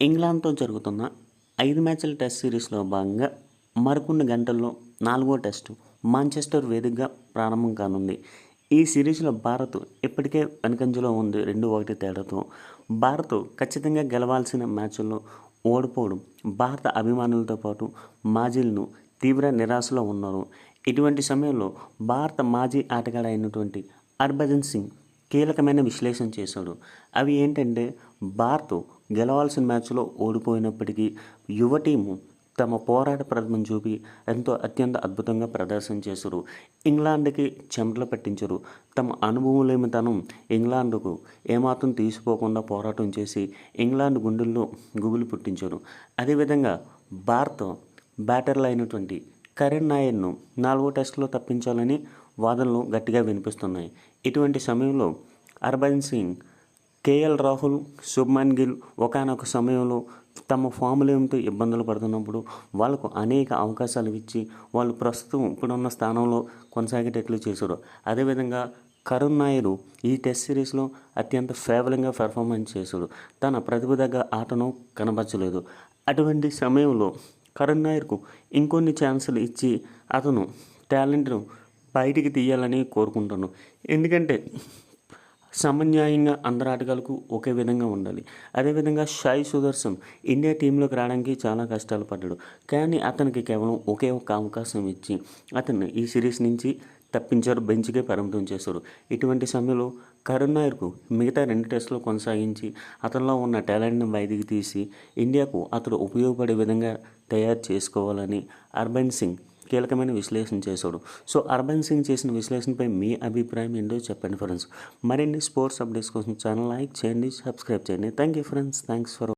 ఇంగ్లాండ్తో జరుగుతున్న ఐదు మ్యాచ్ల టెస్ట్ సిరీస్లో భాగంగా మరికొన్ని గంటల్లో నాలుగో టెస్టు మాంచెస్టర్ వేదికగా ప్రారంభం కానుంది. ఈ సిరీస్లో భారత్ ఇప్పటికే వెనకంజలో ఉంది రెండు ఒకటి తేడాతో. భారత్ ఖచ్చితంగా గెలవాల్సిన మ్యాచ్ల్లో ఓడిపోవడం భారత అభిమానులతో పాటు మాజీలను తీవ్ర నిరాశలో ఉన్నారు. ఇటువంటి సమయంలో భారత మాజీ ఆటగాడు అయినటువంటి హర్భజన్ సింగ్ కీలకమైన విశ్లేషణ చేశాడు. అవి ఏంటంటే భారత్ గెలవాల్సిన మ్యాచ్లో ఓడిపోయినప్పటికీ యువ టీము తమ పోరాట ప్రతిభను చూపి ఎంతో అత్యంత అద్భుతంగా ప్రదర్శన చేశారు. ఇంగ్లాండ్కి చెమటలు పట్టించరు. తమ అనుభవలేమితనం ఇంగ్లాండ్కు ఏమాత్రం తీసిపోకుండా పోరాటం చేసి ఇంగ్లాండ్ గుండెల్లో గుబులు పుట్టించారు. అదేవిధంగా భారత్ బ్యాటర్లు అయినటువంటి కరణ్ నాయర్ను నాలుగో టెస్టులో తప్పించాలని వాదనలు గట్టిగా వినిపిస్తున్నాయి. ఇటువంటి సమయంలో హర్భజన్ సింగ్ కేఎల్ రాహుల్ శుభ్మన్ గిల్ ఒకనొక సమయంలో తమ ఫామ్లేమితో ఇబ్బందులు పడుతున్నప్పుడు వాళ్ళకు అనేక అవకాశాలు ఇచ్చి వాళ్ళు ప్రస్తుతం ఇప్పుడున్న స్థానంలో కొనసాగేటట్లు చేశారు. అదేవిధంగా కరుణ్ నాయరు ఈ టెస్ట్ సిరీస్లో అత్యంత ఫేవరింగ్గా పెర్ఫార్మెన్స్ చేశాడు. తన ప్రతిభ దగ్గర ఆటను కనబరచలేదు. అటువంటి సమయంలో కరుణ్ నాయర్కు ఇంకొన్ని ఛాన్సులు ఇచ్చి అతను టాలెంట్ను బయటికి తీయాలని కోరుకుంటాను ఎందుకంటే సమన్యాయంగా అందరు ఆటగాళ్ళకు ఒకే విధంగా ఉండాలి. అదేవిధంగా షాయి సుదర్శన్ ఇండియా టీంలోకి రావడానికి చాలా కష్టాలు పడ్డాడు. కానీ అతనికి కేవలం ఒకే ఒక అవకాశం ఇచ్చి అతన్ని ఈ సిరీస్ నుంచి తప్పించారు బెంచ్కే పరిమితం చేశారు. ఇటువంటి సమయంలో కరుణ్ నాయర్కు మిగతా రెండు టెస్టులు కొనసాగించి అతనిలో ఉన్న టాలెంట్ని బయటికి తీసి ఇండియాకు అతడు ఉపయోగపడే విధంగా తయారు చేసుకోవాలని అర్బన్ సింగ్ కీలకమైన విశ్లేషణ చేశాడు. సో అర్బన్ సింగ్ చేసిన విశ్లేషణపై మీ అభిప్రాయం ఏంటో చెప్పండి ఫ్రెండ్స్. మరిన్ని స్పోర్ట్స్ అప్డేట్స్ కోసం ఛానల్ లైక్ చేయండి సబ్స్క్రైబ్ చేయండి. Thank you friends. Thanks for